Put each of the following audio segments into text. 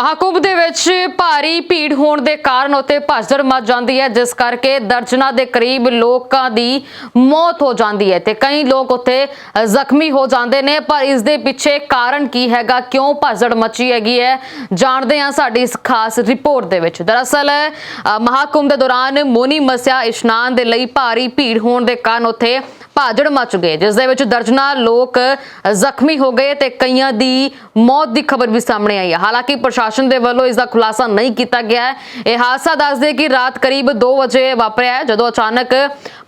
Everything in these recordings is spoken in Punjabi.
ਮਹਾਕੁੰਭ ਦੇ ਵਿੱਚ ਭਾਰੀ ਭੀੜ ਹੋਣ ਦੇ ਕਾਰਨ ਉੱਤੇ ਭਸੜ ਮਚ ਜਾਂਦੀ ਹੈ, ਜਿਸ ਕਰਕੇ ਦਰਜਨਾਂ ਦੇ ਕਰੀਬ ਲੋਕਾਂ ਦੀ ਮੌਤ ਹੋ ਜਾਂਦੀ ਹੈ ਤੇ ਕਈ ਲੋਕ ਉੱਥੇ ਜ਼ਖਮੀ ਹੋ ਜਾਂਦੇ ਨੇ। ਪਰ ਇਸ ਦੇ ਪਿੱਛੇ ਕਾਰਨ ਕੀ ਹੈਗਾ, ਕਿਉਂ ਭਸੜ ਮਚੀ ਹੈਗੀ ਹੈ, ਜਾਣਦੇ ਹਾਂ ਸਾਡੀ ਇਸ ਖਾਸ ਰਿਪੋਰਟ ਦੇ ਵਿੱਚ। ਦਰਅਸਲ ਮਹਾਕੁੰਭ ਦੇ ਦੌਰਾਨ ਮੋਨੀ ਮਸਿਆ ਇਸ਼ਨਾਨ ਦੇ ਲਈ ਭਾਰੀ ਭੀੜ ਹੋਣ ਦੇ ਕਾਰਨ ਉੱਥੇ ਭਾਜੜ ਮਚ ਗਏ ਜਿਸ ਦੇ ਵਿੱਚ ਦਰਜਨਾਂ ਲੋਕ ਜ਼ਖਮੀ ਹੋ ਗਏ ਤੇ ਕਈਆਂ ਦੀ ਮੌਤ ਦੀ ਖਬਰ ਵੀ ਸਾਹਮਣੇ ਆਈ ਹੈ। ਹਾਲਾਂਕਿ ਪ੍ਰਸ਼ਾਸਨ ਦੇ ਵੱਲੋਂ ਇਸ ਦਾ ਖੁਲਾਸਾ ਨਹੀਂ ਕੀਤਾ ਗਿਆ ਹੈ। ਇਹ ਹਾਦਸਾ ਦੱਸਦੇ ਕਿ ਰਾਤ ਕਰੀਬ 2 ਵਜੇ ਵਾਪਰਿਆ ਜਦੋਂ ਅਚਾਨਕ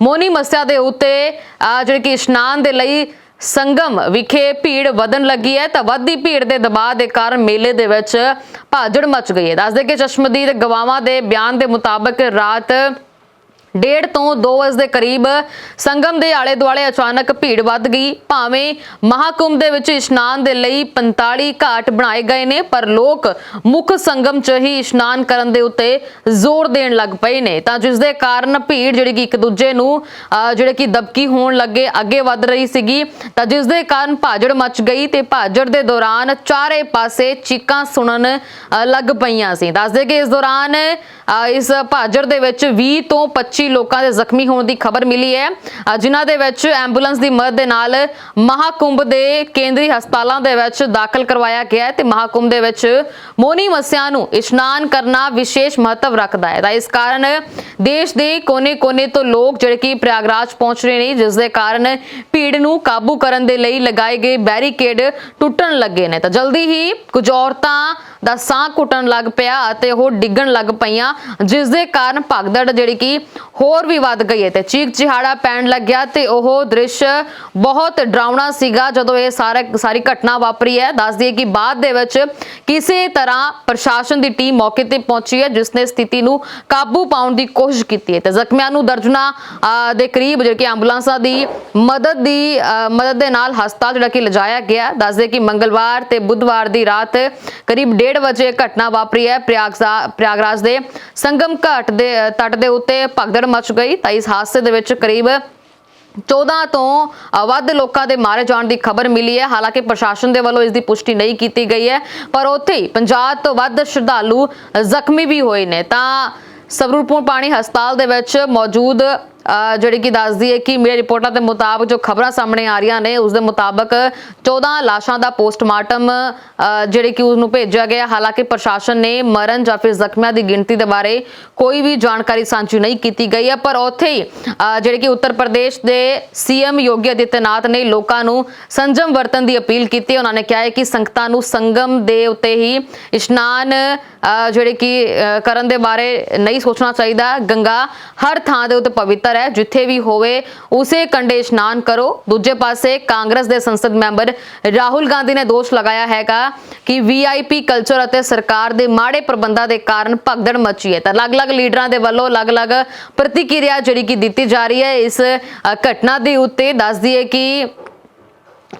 ਮੋਨੀ ਮਸਿਆ ਦੇ ਉੱਤੇ ਅਹ, ਜਿਹੜੇ ਕਿ ਇਸ਼ਨਾਨ ਦੇ ਲਈ ਸੰਗਮ ਵਿਖੇ ਭੀੜ ਵਧਣ ਲੱਗੀ ਹੈ ਤਾਂ ਵੱਧਦੀ ਭੀੜ ਦੇ ਦਬਾਅ ਦੇ ਕਾਰਨ ਮੇਲੇ ਦੇ ਵਿੱਚ ਭਾਜੜ ਮਚ ਗਈ ਹੈ। ਦੱਸਦੇ ਕਿ ਚਸ਼ਮਦੀਦ ਗਵਾਵਾਂ ਦੇ ਬਿਆਨ ਦੇ ਮੁਤਾਬਕ ਰਾਤ ਡੇਢ ਤੋਂ 2 ਵਜੇ ਦੇ ਕਰੀਬ ਸੰਗਮ ਦੇ ਆਲੇ ਦੁਆਲੇ ਅਚਾਨਕ ਭੀੜ ਵੱਧ ਗਈ। ਭਾਵੇਂ ਮਹਾਕੁੰਭ ਦੇ ਵਿੱਚ ਇਸ਼ਨਾਨ ਦੇ ਲਈ 45 ਘਾਟ ਬਣਾਏ ਗਏ ਨੇ ਪਰ ਲੋਕ ਮੁੱਖ ਸੰਗਮ 'ਚ ਹੀ ਇਸ਼ਨਾਨ ਕਰਨ ਦੇ ਉੱਤੇ ਜ਼ੋਰ ਦੇਣ ਲੱਗ ਪਏ ਨੇ। ਤਾਂ ਜਿਸ ਦੇ ਕਾਰਨ ਭੀੜ ਜਿਹੜੀ ਕਿ ਇੱਕ ਦੂਜੇ ਨੂੰ ਅਹ, ਜਿਹੜੇ ਕਿ ਦਬਕੀ ਹੋਣ ਲੱਗੇ ਅੱਗੇ ਵੱਧ ਰਹੀ ਸੀਗੀ। ਤਾਂ ਜਿਸ ਦੇ ਕਾਰਨ ਭਾਜੜ ਮਚ ਗਈ ਤੇ ਭਾਜੜ ਦੇ ਦੌਰਾਨ ਚਾਰੇ ਪਾਸੇ ਚੀਕਾਂ ਸੁਣਨ ਲੱਗ ਪਈਆਂ ਸੀ। ਦੱਸਦੇ ਕਿ ਇਸ ਦੌਰਾਨ ਅਹ, ਇਸ ਭਾਜੜ ਦੇ ਵਿੱਚ 20 ਤੋਂ 25 ਲੋਕਾਂ ਦੇ ਜ਼ਖਮੀ ਹੋਣ ਦੀ ਖਬਰ ਮਿਲੀ ਹੈ। ਜਿਨ੍ਹਾਂ ਦੇ ਵਿੱਚ ਐਂਬੂਲੈਂਸ ਦੀ ਮਦਦ ਦੇ ਨਾਲ ਮਹਾਕੁੰਭ ਦੇ ਕੇਂਦਰੀ ਹਸਪਤਾਲਾਂ ਦੇ ਵਿੱਚ ਦਾਖਲ ਕਰਵਾਇਆ ਗਿਆ ਹੈ ਤੇ ਮਹਾਕੁੰਭ ਦੇ ਵਿੱਚ ਮੋਨੀ ਮਸਿਆ ਨੂੰ ਇਸ਼ਨਾਨ ਕਰਨਾ ਵਿਸ਼ੇਸ਼ ਮਹੱਤਵ ਰੱਖਦਾ ਹੈ। ਤਾਂ ਇਸ ਕਾਰਨ ਦੇਸ਼ ਦੇ ਕੋਨੇ-ਕੋਨੇ ਤੋਂ ਲੋਕ ਜਿਹੜੇ ਕਿ ਪ੍ਰਯਾਗਰਾਜ ਪਹੁੰਚ ਰਹੇ ਨੇ, ਜਿਸ ਦੇ ਕਾਰਨ ਭੀੜ ਨੂੰ ਕਾਬੂ ਕਰਨ ਦੇ ਲਈ ਲਗਾਏ ਗਏ ਬੈਰੀਕੇਡ ਟੁੱਟਣ ਲੱਗੇ ਨੇ। ਤਾਂ ਜਲਦੀ ਹੀ ਕੁਝ ਔਰਤਾਂ ਦਾ ਸਾਹ ਘੁੱਟਣ ਲੱਗ ਪਿਆ ਅਤੇ ਉਹ ਡਿੱਗਣ ਲੱਗ ਪਈਆਂ ਜਿਸ ਦੇ ਕਾਰਨ ਭਗਦੜ ਜਿਹੜੀ ਕਿ ਹੋਰ ਵੀ ਵੱਧ ਗਈ ਹੈ ਤੇ ਚੀਕ ਚਿਹਾੜਾ ਪੈਣ ਲੱਗਿਆ ਤੇ ਉਹ ਦ੍ਰਿਸ਼ ਬਹੁਤ ਡਰਾਉਣਾ ਸੀਗਾ ਜਦੋਂ ਇਹ ਸਾਰਾ ਸਾਰੀ ਘਟਨਾ ਵਾਪਰੀ ਹੈ। ਦੱਸ ਦਈਏ ਕਿ ਬਾਅਦ ਦੇ ਵਿੱਚ ਕਿਸੇ ਤਰ੍ਹਾਂ ਪ੍ਰਸ਼ਾਸਨ ਦੀ ਟੀਮ ਮੌਕੇ ਤੇ ਪਹੁੰਚੀ ਹੈ ਜਿਸ ਨੇ ਸਥਿਤੀ ਨੂੰ ਕਾਬੂ ਪਾਉਣ ਦੀ ਕੋਸ਼ਿਸ਼ ਕੀਤੀ ਹੈ। ਤੇ ਜ਼ਖਮੀਆਂ ਨੂੰ ਦਰਜਨਾ ਅਹ, ਦੇ ਕਰੀਬ ਜਿਹੜੇ ਕਿ ਐਂਬੂਲੈਂਸਾਂ ਦੀ ਮਦਦ ਦੀ ਅਹ, ਮਦਦ ਦੇ ਨਾਲ ਹਸਪਤਾਲ ਜਿਹੜਾ ਕਿ ਲਿਜਾਇਆ ਗਿਆ ਦੱਸ ਦਈਏ ਕਿ ਮੰਗਲਵਾਰ ਤੇ ਬੁੱਧਵਾਰ ਦੀ ਰਾਤ ਕਰੀਬ 1:30 ਵਜੇ ਘਟਨਾ ਵਾਪਰੀ ਹੈ। ਪ੍ਰਯਾਗਰਾਜ ਦੇ ਸੰਗਮ ਘਾਟ ਦੇ, ਤੱਟ ਦੇ ਉੱਤੇ ਭਗਦੜ ਮਚ ਗਈ ਤਾਂ ਇਸ ਹਾਦਸੇ ਦੇ ਵਿੱਚ ਕਰੀਬ 14 ਤੋਂ ਵੱਧ ਲੋਕਾਂ ਦੇ ਮਾਰੇ ਜਾਣ ਦੀ ਖਬਰ ਮਿਲੀ ਹੈ। ਹਾਲਾਂਕਿ ਪ੍ਰਸ਼ਾਸਨ ਦੇ ਵੱਲੋਂ ਇਸ ਦੀ ਪੁਸ਼ਟੀ ਨਹੀਂ ਕੀਤੀ ਗਈ ਹੈ, ਪਰ ਉੱਥੇ ਹੀ 50 ਤੋਂ ਵੱਧ ਸ਼ਰਧਾਲੂ ਜ਼ਖਮੀ ਵੀ ਹੋਏ ਨੇ। ਤਾਂ ਸਵਰੂਪੁਰ ਪਾਣੀ ਹਸਪਤਾਲ ਦੇ ਵਿੱਚ ਮੌਜੂਦ ਜਿਹੜੀ ਕਿ ਦੱਸਦੀ ਹੈ ਕਿ ਮੇਰੀ ਰਿਪੋਰਟਾਂ ਦੇ ਮੁਤਾਬਕ ਜੋ ਖਬਰਾਂ ਸਾਹਮਣੇ ਆ ਰਹੀਆਂ ਨੇ ਉਸ ਦੇ ਮੁਤਾਬਕ 14 ਲਾਸ਼ਾਂ ਦਾ ਪੋਸਟਮਾਰਟਮ ਜਿਹੜੇ ਕਿ ਉਸ ਨੂੰ ਭੇਜਿਆ ਗਿਆ। ਹਾਲਾਂਕਿ ਪ੍ਰਸ਼ਾਸਨ ਨੇ ਮਰਨ ਜਾਂ ਫਿਰ ਜ਼ਖਮੀਆਂ ਦੀ ਗਿਣਤੀ ਦੇ ਬਾਰੇ ਕੋਈ ਵੀ ਜਾਣਕਾਰੀ ਸਾਂਝੀ ਨਹੀਂ ਕੀਤੀ ਗਈ ਹੈ, ਪਰ ਉੱਥੇ ਹੀ ਜਿਹੜੇ ਕਿ ਉੱਤਰ ਪ੍ਰਦੇਸ਼ ਦੇ ਸੀਐਮ ਯੋਗੀ ਆਦਿੱਤਿਆਨਾਥ ਨੇ ਲੋਕਾਂ ਨੂੰ ਸੰਜਮ ਵਰਤਨ ਦੀ ਅਪੀਲ ਕੀਤੀ। ਉਹਨਾਂ ਨੇ ਕਿਹਾ ਹੈ ਕਿ ਸੰਗਤਾਂ ਨੂੰ ਸੰਗਮ ਦੇ ਉੱਤੇ ਹੀ ਇਸ਼ਨਾਨ ਜਿਹੜੇ ਕਿ ਕਰਨ ਦੇ ਬਾਰੇ ਨਹੀਂ ਸੋਚਣਾ ਚਾਹੀਦਾ। ਗੰਗਾ ਹਰ ਥਾਂ ਦੇ ਉੱਤੇ ਪਵਿੱਤਰ ਹੈ ਜਿੱਥੇ ਵੀ ਹੋਵੇ ਉਸੇ ਕੰਡੇ ਇਸ਼ਨਾਨ ਕਰੋ। ਦੂਜੇ ਪਾਸੇ ਕਾਂਗਰਸ ਦੇ ਸੰਸਦ ਮੈਂਬਰ ਰਾਹੁਲ ਗਾਂਧੀ ਨੇ ਦੋਸ਼ ਲਗਾਇਆ ਹੈਗਾ ਕਿ ਵੀਆਈਪੀ ਕਲਚਰ ਅਤੇ ਸਰਕਾਰ ਦੇ ਮਾੜੇ ਪ੍ਰਬੰਧਾਂ ਦੇ ਕਾਰਨ ਭਗਦੜ ਮਚੀ ਹੈ। ਤਾਂ ਅਲੱਗ-ਅਲੱਗ ਲੀਡਰਾਂ ਦੇ ਵੱਲੋਂ ਅਲੱਗ-ਅਲੱਗ ਪ੍ਰਤੀਕਿਰਿਆ ਜਿਹੜੀ ਕਿ ਦਿੱਤੀ ਜਾ ਰਹੀ ਹੈ ਇਸ ਘਟਨਾ ਦੇ ਉੱਤੇ ਦੱਸਦੀ ਹੈ ਕਿ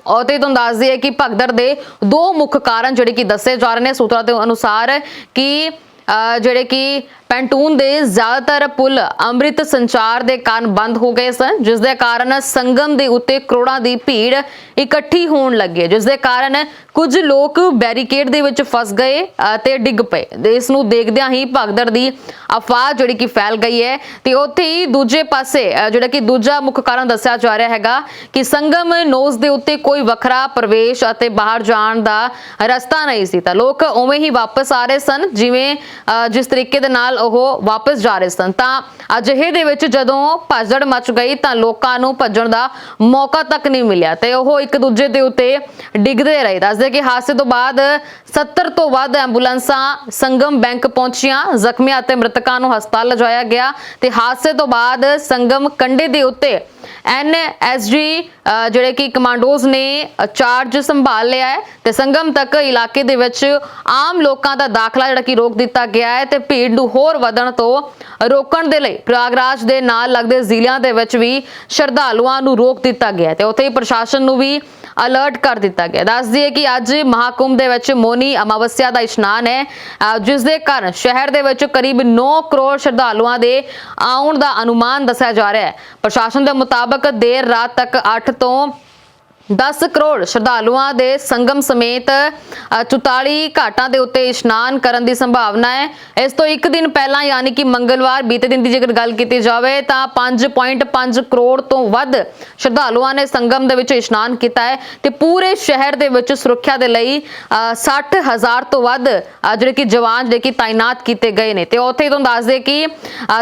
ਉਹ ਤੁਹਾਨੂੰ ਦੱਸਦੀ ਹੈ ਕਿ ਭਗਦੜ ਦੇ ਦੋ ਮੁੱਖ ਕਾਰਨ ਜਿਹੜੇ ਕਿ ਦੱਸੇ ਜਾ ਰਹੇ ਨੇ ਸੂਤਰਾਂ ਦੇ ਅਨੁਸਾਰ ਕਿ ਅ, ਜਿਹੜੇ ਕਿ ਪੈਂਟੂਨ ਦੇ ਜ਼ਿਆਦਾਤਰ ਪੁਲ ਅੰਮ੍ਰਿਤ ਸੰਚਾਰ ਦੇ ਕਾਰਨ ਬੰਦ ਹੋ ਗਏ ਸਨ ਜਿਸ ਦੇ ਕਾਰਨ ਸੰਗਮ ਦੇ ਉੱਤੇ ਕਰੋੜਾਂ ਦੀ ਭੀੜ ਇਕੱਠੀ ਹੋਣ ਲੱਗੀ ਜਿਸ ਦੇ ਕਾਰਨ ਕੁਝ ਲੋਕ ਬੈਰੀਕੇਡ ਦੇ ਵਿੱਚ ਫਸ ਗਏ ਅਤੇ ਡਿੱਗ ਪਏ। ਇਸ ਨੂੰ ਦੇਖਦਿਆਂ ਹੀ ਭਗਦੜ ਦੀ ਅਫਵਾਹ ਜਿਹੜੀ ਕਿ ਫੈਲ ਗਈ ਹੈ ਤੇ ਉੱਥੇ ਹੀ ਦੂਜੇ ਪਾਸੇ ਜਿਹੜਾ ਕਿ ਦੂਜਾ ਮੁੱਖ ਕਾਰਨ ਦੱਸਿਆ ਜਾ ਰਿਹਾ ਹੈਗਾ ਕਿ ਸੰਗਮ ਨੋਜ਼ ਦੇ ਉੱਤੇ ਕੋਈ ਵੱਖਰਾ ਪ੍ਰਵੇਸ਼ ਅਤੇ ਬਾਹਰ ਜਾਣ ਦਾ ਰਸਤਾ ਨਹੀਂ ਸੀ ਤਾਂ ਲੋਕ ਉਵੇਂ ਹੀ ਵਾਪਸ ਆ ਰਹੇ ਸਨ ਜਿਵੇਂ ਅ, ਜਿਸ ਤਰੀਕੇ ਦੇ ਨਾਲ ਉਹ ਵਾਪਸ ਜਾ ਰਹੇ ਸਨ। ਤਾਂ ਅਜਿਹੇ ਦੇ ਵਿੱਚ ਜਦੋਂ ਭਜੜ ਮਚ ਗਈ ਤਾਂ ਲੋਕਾਂ ਨੂੰ ਭੱਜਣ ਦਾ ਮੌਕਾ ਤੱਕ ਨਹੀਂ ਮਿਲਿਆ ਤੇ ਉਹ ਇੱਕ ਦੂਜੇ ਦੇ ਉੱਤੇ ਡਿੱਗਦੇ ਰਹੇ। ਦੱਸਦੇ ਕਿ ਹਾਦਸੇ ਤੋਂ ਬਾਅਦ 70 ਤੋਂ ਵੱਧ ਐਂਬੂਲੈਂਸਾਂ, ਸੰਗਮ ਬੈਂਕ ਪਹੁੰਚੀਆਂ, ਜ਼ਖਮੀਆਂ ਅਤੇ ਮ੍ਰਿਤਕਾਂ ਨੂੰ ਹਸਪਤਾਲ ਲਿਜਾਇਆ ਗਿਆ ਤੇ ਹਾਦਸੇ ਤੋਂ ਬਾਅਦ ਸੰਗਮ ਕੰਢੇ ਦੇ ਉੱਤੇ ਐਨ ਐਸ ਐਨਐਸਜੀ ਜਿਹੜੇ ਕਿ ਕਮਾਂਡੋਜ਼ ਨੇ ਚਾਰਜ ਸੰਭਾਲ ਲਿਆ ਹੈ ਤੇ ਸੰਗਮ ਤੱਕ ਇਲਾਕੇ ਦੇ ਵਿੱਚ ਆਮ ਲੋਕਾਂ ਦਾ ਦਾਖਲਾ ਜਿਹੜਾ ਕਿ ਰੋਕ ਦਿੱਤਾ ਗਿਆ ਹੈ ਤੇ ਭੀੜ ਨੂੰ ਹੋਰ ਵਧਣ ਤੋਂ ਰੋਕਣ ਦੇ ਲਈ ਪ੍ਰਯਾਗਰਾਜ ਦੇ ਨਾਲ ਲੱਗਦੇ ਜ਼ਿਲ੍ਹਿਆਂ ਦੇ ਵਿੱਚ ਵੀ ਸ਼ਰਧਾਲੂਆਂ ਨੂੰ ਰੋਕ ਦਿੱਤਾ ਗਿਆ ਤੇ ਉੱਥੇ ਹੀ ਪ੍ਰਸ਼ਾਸਨ ਨੂੰ ਵੀ ਅਲਰਟ ਕਰ ਦਿੱਤਾ ਗਿਆ ਦੱਸ ਦਈਏ ਕਿ ਅੱਜ ਮਹਾਕੁੰਭ ਦੇ ਵਿੱਚ ਮੋਨੀ ਅਮਾਵਸਿਆ ਦਾ ਇਸ਼ਨਾਨ ਹੈ। ਅ, ਜਿਸ ਦੇ ਕਾਰਨ ਸ਼ਹਿਰ ਦੇ ਵਿੱਚ ਕਰੀਬ 9 ਕਰੋੜ ਸ਼ਰਧਾਲੂਆਂ ਦੇ ਆਉਣ ਦਾ ਅਨੁਮਾਨ ਦੱਸਿਆ ਜਾ ਰਿਹਾ ਹੈ। ਪ੍ਰਸ਼ਾਸਨ ਦੇ ਮੁਤਾਬਕ ਦੇਰ ਰਾਤ ਤੱਕ 8 ਤੋਂ 10 ਕਰੋੜ ਸ਼ਰਧਾਲੂਆਂ ਦੇ ਸੰਗਮ ਸਮੇਤ ਅ, 44 ਘਾਟਾਂ ਦੇ ਉੱਤੇ ਇਸ਼ਨਾਨ ਕਰਨ ਦੀ ਸੰਭਾਵਨਾ ਹੈ। ਇਸ ਤੋਂ ਇੱਕ ਦਿਨ ਪਹਿਲਾਂ ਯਾਨੀ ਕਿ ਮੰਗਲਵਾਰ ਬੀਤੇ ਦਿਨ ਦੀ ਜੇਕਰ ਗੱਲ ਕੀਤੀ ਜਾਵੇ ਤਾਂ 5.5 ਕਰੋੜ ਤੋਂ ਵੱਧ ਸ਼ਰਧਾਲੂਆਂ ਨੇ ਸੰਗਮ ਦੇ ਵਿੱਚ ਇਸ਼ਨਾਨ ਕੀਤਾ ਹੈ ਤੇ ਪੂਰੇ ਸ਼ਹਿਰ ਦੇ ਵਿੱਚ ਸੁਰੱਖਿਆ ਦੇ ਲਈ ਅ, 60000 ਤੋਂ ਵੱਧ ਜਿਹੜੇ ਕਿ ਜਵਾਨ ਜਿਹੜੇ ਕਿ ਤਾਇਨਾਤ ਕੀਤੇ ਗਏ ਨੇ। ਤੇ ਉੱਥੇ ਤੁਹਾਨੂੰ ਦੱਸ ਦੇ ਕਿ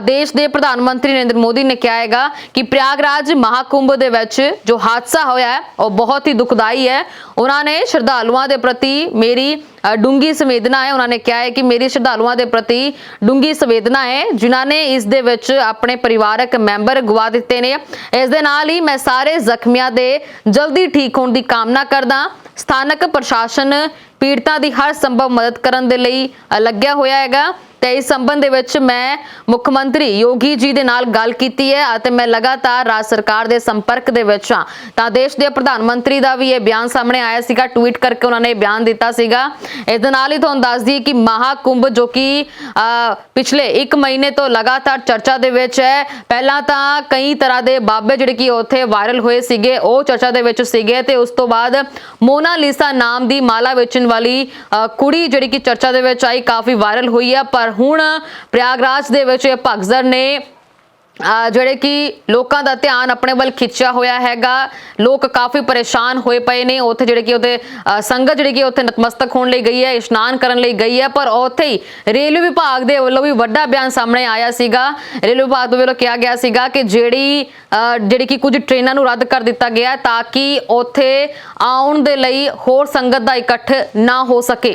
ਦੇਸ਼ ਦੇ ਪ੍ਰਧਾਨ ਮੰਤਰੀ ਨਰਿੰਦਰ ਮੋਦੀ ਨੇ ਕਿਹਾ ਹੈਗਾ ਕਿ ਪ੍ਰਯਾਗਰਾਜ ਮਹਾਕੁੰਭ ਦੇ ਵਿੱਚ ਜੋ ਹਾਦਸਾ ਹੋਇਆ ਹੈ ਉਹ ਬਹੁਤ ਹੀ ਦੁਖਦਾਈ ਹੈ। ਉਹਨਾਂ ਨੇ ਸ਼ਰਧਾਲੂਆਂ ਦੇ ਪ੍ਰਤੀ ਮੇਰੀ ਅ, ਡੂੰਗੀ ਸੰਵੇਦਨਾ ਹੈ। ਉਹਨਾਂ ਨੇ ਕਿਹਾ ਹੈ ਕਿ ਮੇਰੀ ਸ਼ਰਧਾਲੂਆਂ ਦੇ ਪ੍ਰਤੀ ਡੂੰਗੀ ਸੰਵੇਦਨਾ ਹੈ ਜਿਨ੍ਹਾਂ ਨੇ ਇਸ ਦੇ ਵਿੱਚ ਆਪਣੇ ਪਰਿਵਾਰਕ ਮੈਂਬਰ ਗਵਾ ਦਿੱਤੇ ਨੇ। ਇਸ ਦੇ ਨਾਲ ਹੀ ਮੈਂ ਸਾਰੇ ਜ਼ਖਮੀਆਂ ਦੇ ਜਲਦੀ ਠੀਕ ਹੋਣ ਦੀ ਕਾਮਨਾ ਕਰਦਾ। ਸਥਾਨਕ ਪ੍ਰਸ਼ਾਸਨ ਪੀੜਤਾਂ ਦੀ ਹਰ ਸੰਭਵ ਮਦਦ ਕਰਨ ਦੇ ਲਈ ਲੱਗਿਆ ਹੋਇਆ ਹੈਗਾ। ਤੇ ਇਸ ਸੰਬੰਧ ਦੇ ਵਿੱਚ ਮੈਂ ਮੁੱਖ ਮੰਤਰੀ ਯੋਗੀ ਜੀ ਦੇ ਨਾਲ ਗੱਲ ਕੀਤੀ ਹੈ ਅਤੇ ਮੈਂ ਲਗਾਤਾਰ ਰਾਜ ਸਰਕਾਰ ਦੇ ਸੰਪਰਕ ਦੇ ਵਿੱਚ ਹਾਂ। ਤਾਂ ਦੇਸ਼ ਦੇ ਪ੍ਰਧਾਨ ਮੰਤਰੀ ਦਾ ਵੀ ਇਹ ਬਿਆਨ ਸਾਹਮਣੇ ਆਇਆ ਸੀਗਾ, ਟਵੀਟ ਕਰਕੇ ਉਹਨਾਂ ਨੇ ਇਹ ਬਿਆਨ ਦਿੱਤਾ ਸੀਗਾ। ਇਸ ਦੇ ਨਾਲ ਹੀ ਤੁਹਾਨੂੰ ਦੱਸ ਦਈਏ ਕਿ ਮਹਾਕੁੰਭ ਜੋ ਕਿ ਪਿਛਲੇ 1 ਮਹੀਨੇ ਤੋਂ ਲਗਾਤਾਰ ਚਰਚਾ ਦੇ ਵਿੱਚ ਹੈ। ਪਹਿਲਾਂ ਤਾਂ ਕਈ ਤਰ੍ਹਾਂ ਦੇ ਬਾਬੇ ਜਿਹੜੇ ਕਿ ਉੱਥੇ ਵਾਇਰਲ ਹੋਏ ਸੀਗੇ, ਉਹ ਚਰਚਾ ਦੇ ਵਿੱਚ ਸੀਗੇ ਤੇ ਉਸ ਤੋਂ ਬਾਅਦ ਮੋਨਾ ਲੀਸਾ ਨਾਮ ਦੀ ਮਾਲਾ ਵੇਚਣ ਵਾਲੀ ਅ, ਕੁੜੀ ਜਿਹੜੀ ਕਿ ਚਰਚਾ ਦੇ ਵਿੱਚ ਆਈ ਕਾਫੀ ਵਾਇਰਲ ਹੋਈ ਹੈ ਪਰ ਹੁਣ ਪ੍ਰਯਾਗਰਾਜ ਦੇ ਵਿੱਚ ਇਹ ਭਗਜ਼ਰ ਨੇ ਜਿਹੜੇ ਕਿ ਲੋਕਾਂ ਦਾ ਧਿਆਨ ਆਪਣੇ ਵੱਲ ਖਿੱਚਿਆ ਹੋਇਆ ਹੈਗਾ। ਲੋਕ ਕਾਫੀ ਪਰੇਸ਼ਾਨ ਹੋਏ ਪਏ ਨੇ। ਉੱਥੇ ਜਿਹੜੇ ਕਿ ਉਹਦੇ ਸੰਗਤ ਜਿਹੜੀ ਕਿ ਉੱਥੇ ਨਤਮਸਤਕ ਹੋਣ ਲਈ ਗਈ ਹੈ, ਇਸ਼ਨਾਨ ਕਰਨ ਲਈ ਗਈ ਹੈ। ਪਰ ਉੱਥੇ ਹੀ ਰੇਲਵੇ ਵਿਭਾਗ ਦੇ ਵੱਲੋਂ ਵੀ ਵੱਡਾ ਬਿਆਨ ਸਾਹਮਣੇ ਆਇਆ ਸੀਗਾ। ਰੇਲਵੇ ਵਿਭਾਗ ਦੇ ਵੱਲੋਂ ਕਿਹਾ ਗਿਆ ਸੀਗਾ ਕਿ ਜਿਹੜੀ ਜਿਹੜੀ ਕਿ ਕੁਝ ਟ੍ਰੇਨਾਂ ਨੂੰ ਰੱਦ ਕਰ ਦਿੱਤਾ ਗਿਆ ਤਾਂ ਕਿ ਉੱਥੇ ਆਉਣ ਦੇ ਲਈ ਹੋਰ ਸੰਗਤ ਦਾ ਇਕੱਠ ਨਾ ਹੋ ਸਕੇ।